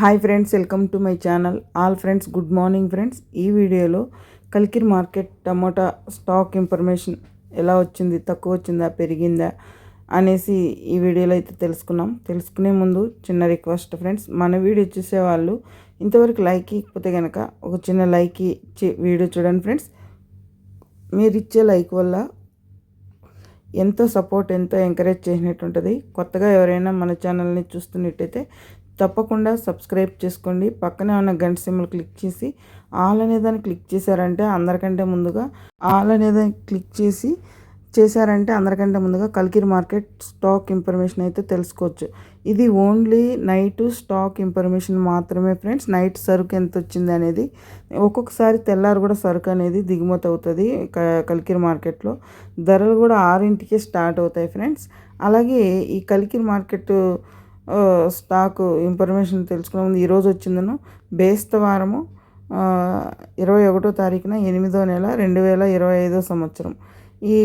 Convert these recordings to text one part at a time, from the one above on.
Hi friends welcome to my channel all friends good morning friends ఈ వీడియోలో Kalikiri market tomato stock information ఎలా వచ్చింది తక్కువ వచ్చిందా పెరిగిందా అనేసి ఈ వీడియోలో అయితే తెలుసుకున్నాం. తెలుసుకునే ముందు చిన్న రిక్వెస్ట్ ఫ్రెండ్స్ మన వీడియో చూసేవాళ్ళు ఇంతవరకు లైక్ ఇకపోతే కనుక ఒక చిన్న లైక్ ఇచ్చి వీడియో చూడండి ఫ్రెండ్స్ మీరు ఇచ్చే లైక్ వల్ల ఎంతో సపోర్ట్ ఎంతో ఎంకరేజ్ చేసినట్టు ఉంటుంది. కొత్తగా ఎవరైనా మన ఛానల్ని చూస్తున్నట్టయితే తప్పకుండా సబ్స్క్రైబ్ చేసుకోండి. పక్కనే ఉన్న గంట సింబల్ క్లిక్ చేసి ఆల్ అనేదాన్ని క్లిక్ చేశారంటే అందరికంటే ముందుగా ఆల్ అనేదాన్ని క్లిక్ చేసి చేశారంటే అందరికంటే ముందుగా కల్కిరి మార్కెట్ స్టాక్ ఇన్ఫర్మేషన్ అయితే తెలుసుకోవచ్చు. ఇది ఓన్లీ నైట్ స్టాక్ ఇన్ఫర్మేషన్ మాత్రమే ఫ్రెండ్స్. నైట్ సరుకు ఎంత వచ్చింది అనేది ఒక్కొక్కసారి తెల్లారు కూడా సరుకు అనేది దిగుమతి అవుతుంది కలికిరి మార్కెట్లో. ధరలు కూడా ఆరింటికే స్టార్ట్ అవుతాయి ఫ్రెండ్స్. అలాగే ఈ కలికిరి మార్కెట్ స్టాక్ ఇన్ఫర్మేషన్ తెలుసుకునే ముందు ఈరోజు వచ్చిందను. బేస్తవారము ఇరవై ఒకటో తారీఖున ఎనిమిదో నెల రెండు వేల ఇరవై ఐదో సంవత్సరం. ఈ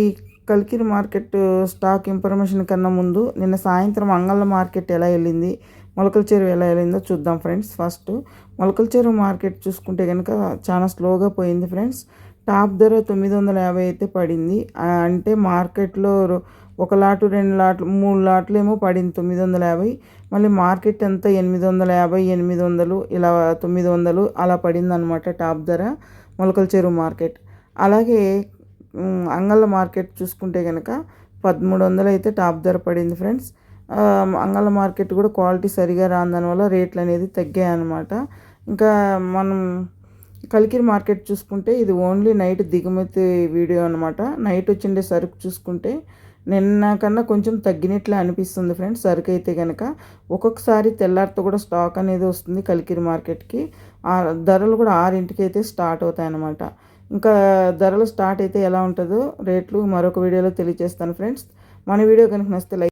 కల్కిరి మార్కెట్ స్టాక్ ఇన్ఫర్మేషన్ కన్నా ముందు నిన్న సాయంత్రం అంగళ్ళ మార్కెట్ ఎలా వెళ్ళింది మొలకల చెరువు ఎలా వెళ్ళిందో చూద్దాం ఫ్రెండ్స్. ఫస్ట్ మొలకల చెరువు మార్కెట్ చూసుకుంటే కనుక చాలా స్లోగా పోయింది ఫ్రెండ్స్. టాప్ ధర తొమ్మిది వందల యాభై అయితే పడింది. అంటే మార్కెట్లో ఒక లాటు రెండు లాట్లు మూడు లాట్లు ఏమో పడింది తొమ్మిది వందల యాభై. మళ్ళీ మార్కెట్ అంతా ఎనిమిది వందల యాభై ఎనిమిది వందలు ఇలా తొమ్మిది వందలు అలా పడింది అనమాట టాప్ ధర మొలకల చెరువు మార్కెట్. అలాగే అంగళ్ళ మార్కెట్ చూసుకుంటే కనుక పదమూడు వందలు అయితే టాప్ ధర పడింది ఫ్రెండ్స్. అంగళ్ళ మార్కెట్ కూడా క్వాలిటీ సరిగా రాని వల్ల రేట్లు అనేది తగ్గాయి అనమాట ఇంకా మనం కలికిరి మార్కెట్ చూసుకుంటే ఇది ఓన్లీ నైట్ దిగుమతి వీడియో అనమాట నైట్ వచ్చిండే సరుకు చూసుకుంటే నిన్న కన్నా కొంచెం తగ్గినట్లే అనిపిస్తుంది ఫ్రెండ్స్. సరుకు అయితే కనుక ఒక్కొక్కసారి తెల్లారితో కూడా స్టాక్ అనేది వస్తుంది కలికిరి మార్కెట్కి. ధరలు కూడా ఆరింటికి అయితే స్టార్ట్ అవుతాయి అన్నమాట. ఇంకా ధరలు స్టార్ట్ అయితే ఎలా ఉంటుందో రేట్లు మరొక వీడియోలో తెలియజేస్తాను ఫ్రెండ్స్. మన వీడియో కనుక నచ్చితే లైక్